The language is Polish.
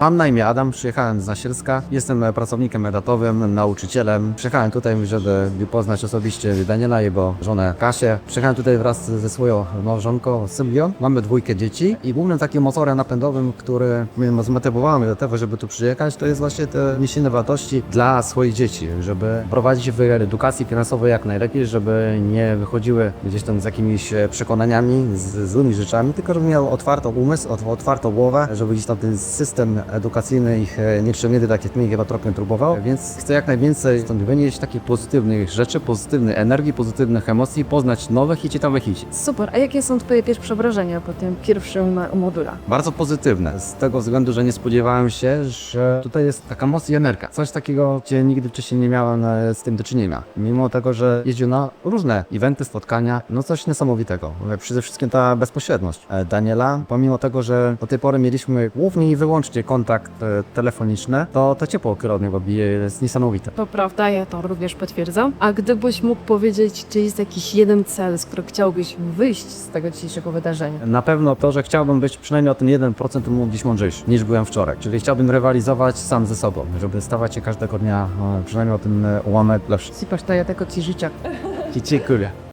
Mam na imię Adam, przyjechałem z Nasielska. Jestem e, pracownikiem etatowym, nauczycielem. Przyjechałem tutaj, żeby poznać osobiście Daniela, jego żonę Kasię. Przyjechałem tutaj wraz ze swoją małżonką Sylwią. Mamy dwójkę dzieci i głównym takim motorem napędowym, który mnie zmotywował do tego, żeby tu przyjechać, to jest właśnie te niesienie wartości dla swoich dzieci, żeby prowadzić w edukacji finansowej jak najlepiej, żeby nie wychodziły gdzieś tam z jakimiś e, przekonaniami, z złymi rzeczami, tylko żeby miał otwartą umysł, ot- otwartą głowę, żeby gdzieś tam ten system edukacyjny ich e, nieprzemierny, tak jak mnie chyba trochę próbował, więc chcę jak najwięcej stąd wynieść takich pozytywnych rzeczy, pozytywnej energii, pozytywnych emocji, poznać nowych i ciekawych ludzi. Super, a jakie są Twoje pierwsze wrażenia po tym pierwszym e, module? Bardzo pozytywne, z tego względu, że nie spodziewałem się, że tutaj jest taka moc i energia. Coś takiego, gdzie nigdy wcześniej nie miałem e, z tym do czynienia. Mimo tego, że jeździł na różne eventy, spotkania, no coś niesamowitego. Przede wszystkim ta bezpośredność Daniela, pomimo tego, że do tej pory mieliśmy głównie i wyłącznie kontakt e, telefoniczny, to to ciepło, które od niego bije, jest niesamowite. To prawda, ja to również potwierdzam. A gdybyś mógł powiedzieć, czy jest jakiś jeden cel, z którego chciałbyś wyjść z tego dzisiejszego wydarzenia? Na pewno to, że chciałbym być przynajmniej o ten 1% mógł gdzieś mądrzejszy niż byłem wczoraj. Czyli chciałbym rywalizować sam ze sobą, żeby stawać się każdego dnia e, przynajmniej o ten ułamek lepszy. Super, to ja tego Ci życzę. Dziękuję.